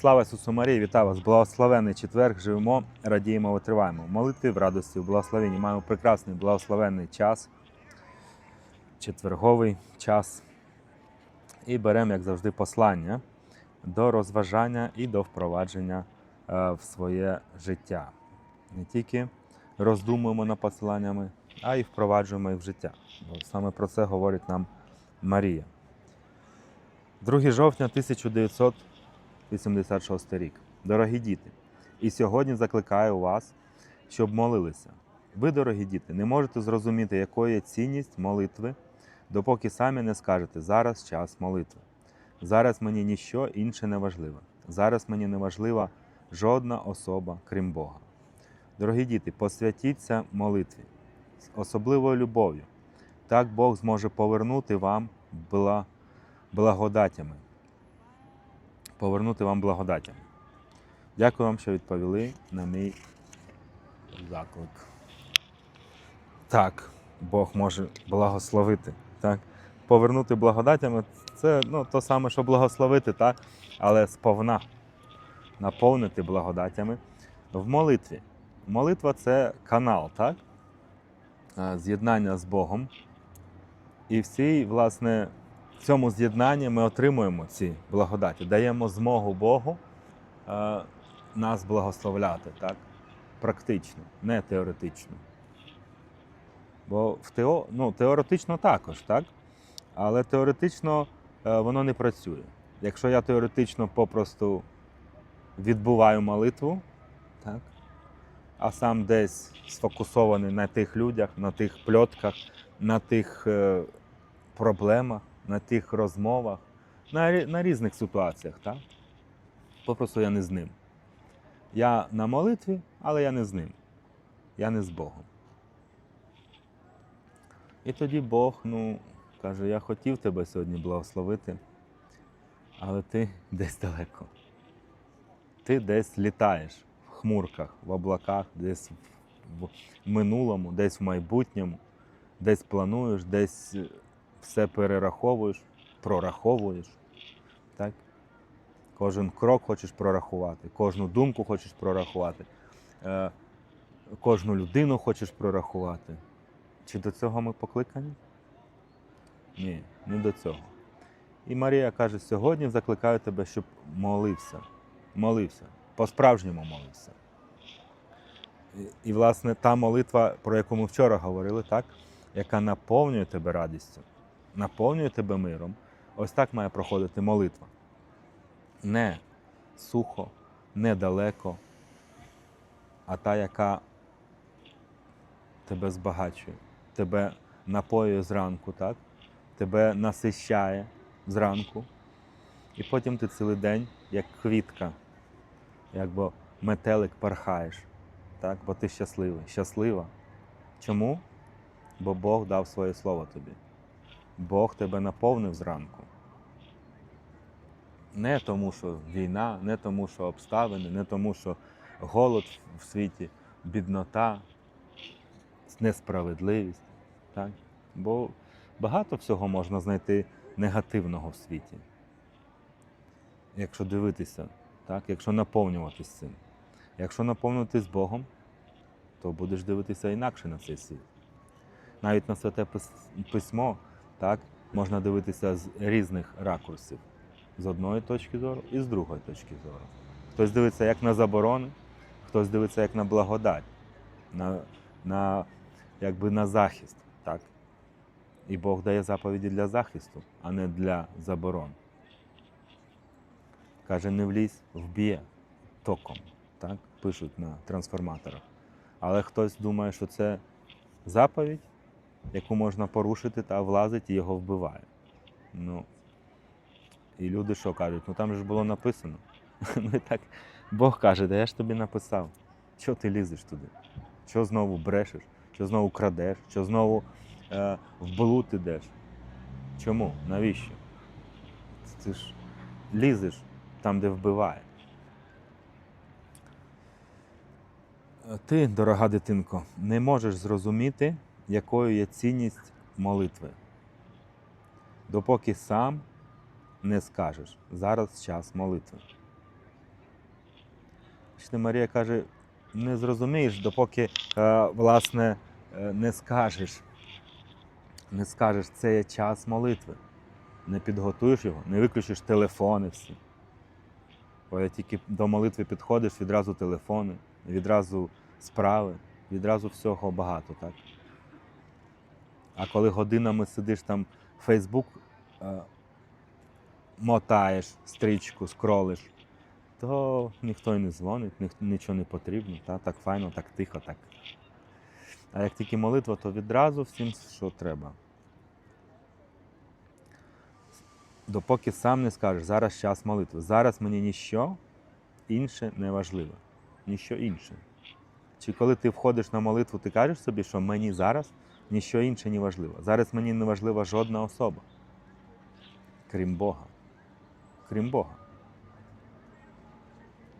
Слава Ісусу Марії, вітаю вас! Благословений четверг, живемо, радіємо, витриваємо. В молитві, в радості, в благословенні. Маємо прекрасний благословенний час, четверговий час. І беремо, як завжди, послання до розважання і до впровадження е, в своє життя. Не тільки роздумуємо над посланнями, а й впроваджуємо їх в життя. Бо саме про це говорить нам Марія. 2 жовтня 1986 рік. Дорогі діти, і сьогодні закликаю вас, щоб молилися. Ви, дорогі діти, не можете зрозуміти, якою є цінність молитви, допоки самі не скажете зараз час молитви. Зараз мені ніщо інше не важливе. Зараз мені не важлива жодна особа, крім Бога. Дорогі діти, посвятіться молитві з особливою любов'ю. Так Бог зможе повернути вам бла- благодатями. Повернути вам благодатями. Дякую вам, що відповіли на мій заклик. Так, Бог може благословити. Так? Повернути благодатями це ну, то саме, що благословити, так? але сповна наповнити благодатями в молитві. Молитва це канал, так? Е, З'єднання з Богом. І всі, власне, в цьому з'єднанні ми отримуємо ці благодаті, даємо змогу Богу е, нас благословляти, так? Практично, не теоретично. Бо в тео, ну, теоретично також, так? Але теоретично е, воно не працює. Якщо я теоретично попросту відбуваю молитву, так? а сам десь сфокусований на тих людях, на тих пльотках, на тих е, проблемах, на тих розмовах, на, на різних ситуаціях, так? Попросту я не з ним. Я на молитві, але я не з ним. Я не з Богом. І тоді Бог, ну, каже, я хотів тебе сьогодні благословити, але ти десь далеко. Ти десь літаєш в хмурках, в облаках, десь в минулому, десь в майбутньому, десь плануєш, десь все перераховуєш, прораховуєш. Так? Кожен крок хочеш прорахувати, кожну думку хочеш прорахувати, е, кожну людину хочеш прорахувати. Чи до цього ми покликані? Ні, не до цього. І Марія каже: сьогодні закликаю тебе, щоб молився. Молився, по-справжньому молився. І, і, власне, та молитва, про яку ми вчора говорили, так, яка наповнює тебе радістю, наповнює тебе миром, ось так має проходити молитва. Не сухо, не далеко, а та, яка тебе збагачує, тебе напоює зранку, так? тебе насищає зранку. І потім ти цілий день, як квітка, якби метелик пархаєш, так? бо ти щасливий, щаслива. Чому? Бо Бог дав своє слово тобі. Бог тебе наповнив зранку. Не тому, що війна, не тому, що обставини, не тому, що голод в світі, біднота, несправедливість. Так? Бо багато всього можна знайти негативного в світі. Якщо дивитися, так? якщо наповнюватись цим. Якщо наповнюватись Богом, то будеш дивитися інакше на цей світ. Навіть на святе письмо так, можна дивитися з різних ракурсів. З одної точки зору і з другої точки зору. Хтось дивиться як на заборони, хтось дивиться як на благодать, на, на, якби на захист. Так? І Бог дає заповіді для захисту, а не для заборон. Каже, не влізь, вб'є током. Так? Пишуть на трансформаторах. Але хтось думає, що це заповідь, яку можна порушити та влазить і його вбиває. Ну, і люди що кажуть? Ну там ж було написано. Ну і так Бог каже, да я ж тобі написав. Чого ти лізеш туди? Чого знову брешеш? Чого знову крадеш? Чого знову е, в блуд ідеш? Чому? Навіщо? Ти ж лізеш там, де вбиває. Ти, дорога дитинко, не можеш зрозуміти, якою є цінність молитви, допоки сам не скажеш зараз час молитви. Бачите, Марія каже, не зрозумієш, допоки е, власне е, не скажеш. Не скажеш, це є час молитви. Не підготуєш його, не виключиш телефони всі. Бо як тільки до молитви підходиш, відразу телефони, відразу справи, відразу всього багато, так? А коли годинами сидиш там Фейсбук, е, мотаєш стрічку, скролиш, то ніхто й не дзвонить, ніх- нічого не потрібно, та? так файно, так тихо, так. А як тільки молитва, то відразу всім, що треба. Допоки сам не скажеш, зараз час молитви. Зараз мені ніщо інше не важливо. Ніщо інше. Чи коли ти входиш на молитву, ти кажеш собі, що мені зараз ніщо інше не важливо. Зараз мені не важлива жодна особа, крім Бога. Крім Бога.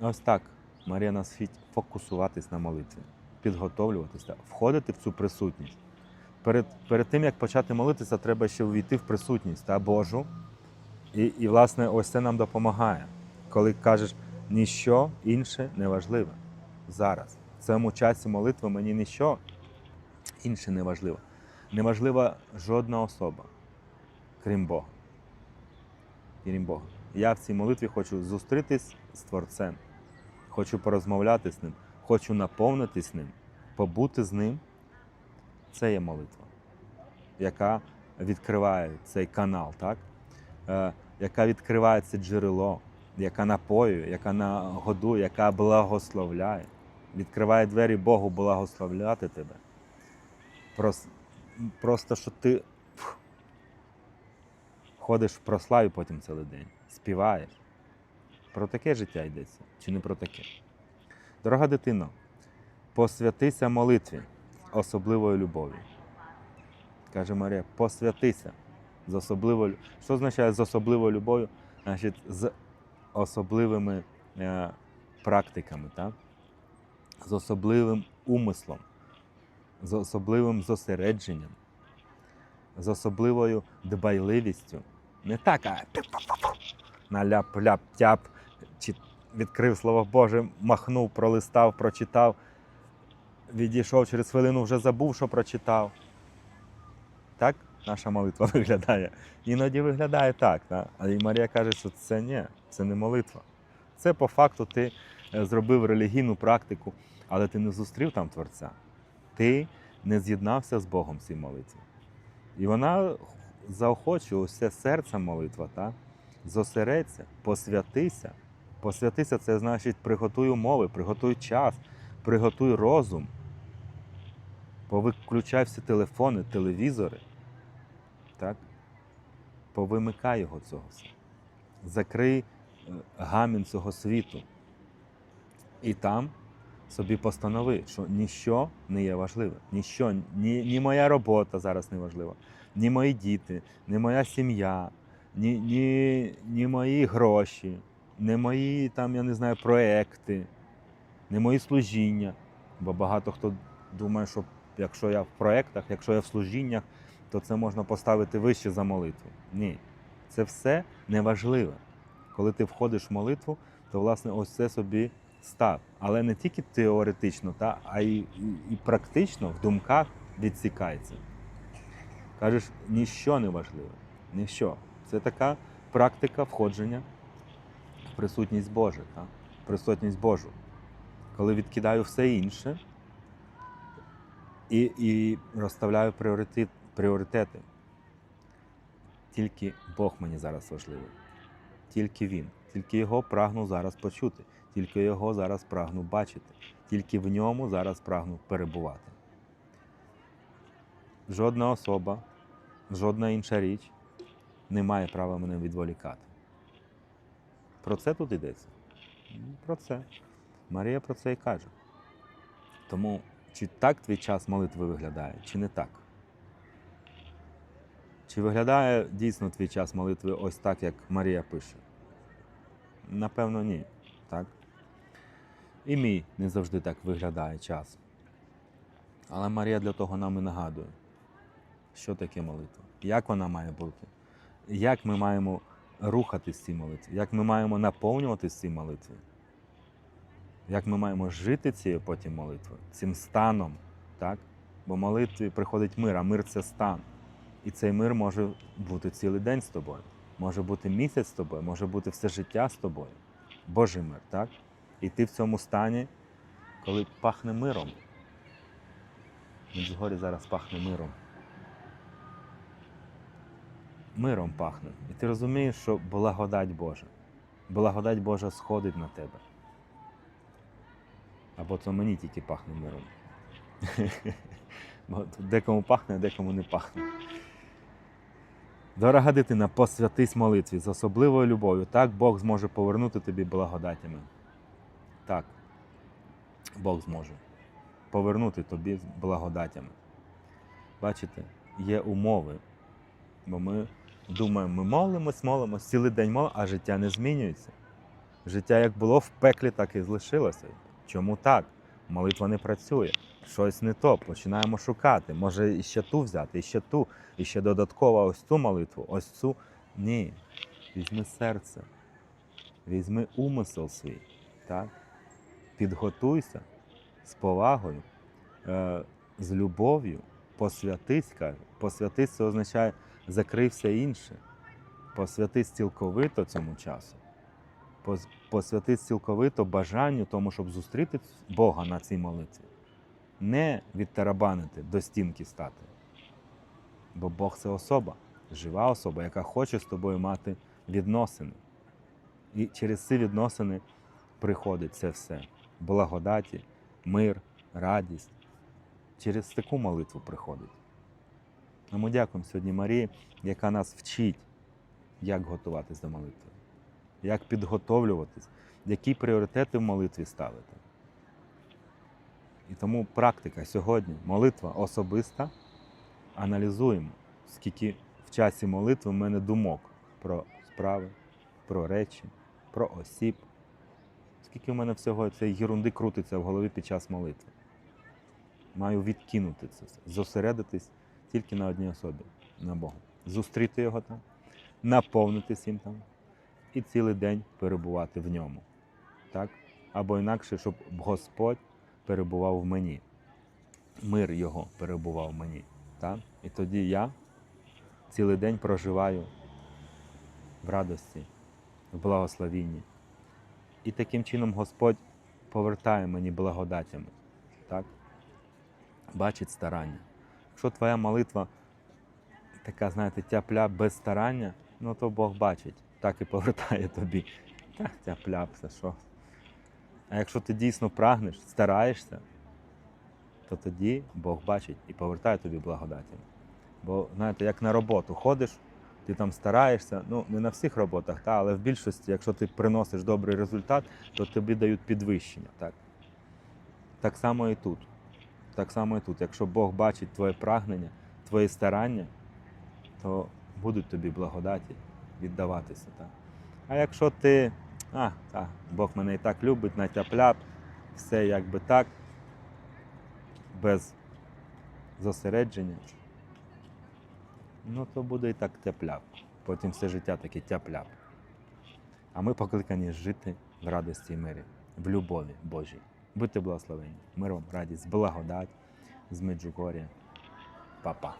Ось так Марія нас вчить фокусуватись на молитві, підготовлюватися, входити в цю присутність. Перед, перед тим, як почати молитися, треба ще увійти в присутність та Божу. І, і, власне, ось це нам допомагає, коли кажеш, ніщо інше не важливе зараз. В цьому часі молитви мені ніщо інше не важливо. Не важлива жодна особа, крім Бога. Крім Бога. Я в цій молитві хочу зустрітись з Творцем, хочу порозмовляти з ним, хочу наповнитись ним, побути з ним. Це є молитва, яка відкриває цей канал, так? Е, яка відкриває це джерело, яка напоює, яка нагодує, яка благословляє, відкриває двері Богу благословляти тебе. Прос- Просто що ти ходиш в прославі потім цілий день, співаєш. Про таке життя йдеться, чи не про таке? Дорога дитино, посвятися молитві особливою любов'ю. Каже Марія, посвятися з особливою. Що означає з особливою любов'ю? Значить, з особливими е, практиками, так? з особливим умислом, з особливим зосередженням, з особливою дбайливістю. Не так, а на ляп-ляп-тяп, чи відкрив слово Боже, махнув, пролистав, прочитав, відійшов через хвилину, вже забув, що прочитав. Так наша молитва виглядає. Іноді виглядає так. Так? А і Марія каже, що це ні, це не молитва. Це по факту ти е, зробив релігійну практику, але ти не зустрів там Творця. Ти не з'єднався з Богом в цій молитві. І вона заохочує усе серце молитва, так? зосередься, посвятися. Посвятися це значить приготуй умови, приготуй час, приготуй розум. Повиключай всі телефони, телевізори. Так? Повимикай його цього все. Закрий е, гамін цього світу. І там собі постанови, що ніщо не є важливе. Ніщо, ні, ні моя робота зараз не важлива, ні мої діти, ні моя сім'я, ні, ні, ні мої гроші, ні мої там, я не знаю, проекти, не мої служіння. Бо багато хто думає, що якщо я в проектах, якщо я в служіннях, то це можна поставити вище за молитву. Ні, це все неважливе. Коли ти входиш в молитву, то власне ось це собі став. Але не тільки теоретично, та, а й, і, і практично в думках відсікається. Кажеш, ніщо не важливе. Ніщо. Це така практика входження в присутність Божу, та? присутність Божу. Коли відкидаю все інше і, і розставляю пріоритет, пріоритети. Тільки Бог мені зараз важливий. Тільки Він. Тільки Його прагну зараз почути. Тільки Його зараз прагну бачити. Тільки в ньому зараз прагну перебувати. Жодна особа, жодна інша річ не має права мене відволікати. Про це тут йдеться. Ну, Про це. Марія про це і каже. Тому чи так твій час молитви виглядає, чи не так? Чи виглядає дійсно твій час молитви ось так, як Марія пише? Напевно, ні. Так? І мій не завжди так виглядає час. Але Марія для того нам і нагадує, що таке молитва, як вона має бути, як ми маємо рухатись цій молитві, як ми маємо наповнюватись цій молитві. як ми маємо жити цією потім молитвою, цим станом, так? Бо молитві приходить мир, а мир це стан. І цей мир може бути цілий день з тобою, може бути місяць з тобою, може бути все життя з тобою. Божий мир, так? І ти в цьому стані, коли пахне миром. Меджугорі зараз пахне миром. Миром пахне. І ти розумієш, що благодать Божа. Благодать Божа сходить на тебе. Або то мені тільки пахне миром. Бо декому пахне, а декому не пахне. Дорога дитина, посвятись молитві з особливою любов'ю. Так Бог зможе повернути тобі благодатями. Так, Бог зможе повернути тобі з благодатями. Бачите, є умови, бо ми думаємо, ми молимось, молимось, цілий день молимось, а життя не змінюється. Життя як було в пеклі, так і залишилося. Чому так? Молитва не працює. Щось не то. Починаємо шукати. Може іще ту взяти, іще ту, і ще додатково ось цю молитву, ось цю. Ні. Візьми серце, візьми умисел свій. Так? Підготуйся з повагою, е, з любов'ю, посвятись, каже. Посвятись це означає закрий все інше. Посвятись цілковито цьому часу. Посвятись цілковито бажанню тому, щоб зустріти Бога на цій молитві. Не відтарабанити до стінки стати. Бо Бог це особа, жива особа, яка хоче з тобою мати відносини. І через ці відносини приходить це все. Благодаті, мир, радість. Через таку молитву приходить. Тому дякуємо сьогодні Марії, яка нас вчить, як готуватись до молитви, як підготовлюватись, які пріоритети в молитві ставити. І тому практика сьогодні, молитва особиста. Аналізуємо, скільки в часі молитви в мене думок про справи, про речі, про осіб. Скільки в мене всього цієї єрунди крутиться в голові під час молитви. Маю відкинути це, все, зосередитись тільки на одній особі, на Бога. Зустріти його там, наповнитись їм там і цілий день перебувати в ньому. Так? Або інакше, щоб Господь перебував в мені, мир Його перебував в мені. Так? І тоді я цілий день проживаю в радості, в благословінні. І таким чином Господь повертає мені благодатями. Так? Бачить старання. Якщо твоя молитва така, знаєте, тяпля без старання, ну то Бог бачить, так і повертає тобі. Так, тяпля, все що. А якщо ти дійсно прагнеш, стараєшся, то тоді Бог бачить і повертає тобі благодаті. Бо, знаєте, як на роботу ходиш, ти там стараєшся, ну не на всіх роботах, та, але в більшості, якщо ти приносиш добрий результат, то тобі дають підвищення. Так, так само і тут. Так само і тут. Якщо Бог бачить твоє прагнення, твої старання, то будуть тобі благодаті віддаватися. Так. А якщо ти, а, так, Бог мене і так любить, натяп-ляп, все якби так, без зосередження, ну то буде і так тяп-ляп. Потім все життя таке тяп-ляп. А ми покликані жити в радості і мирі, в любові Божій. Будьте благословені. Миром, радість, благодать з Меджугор'я. Па-па.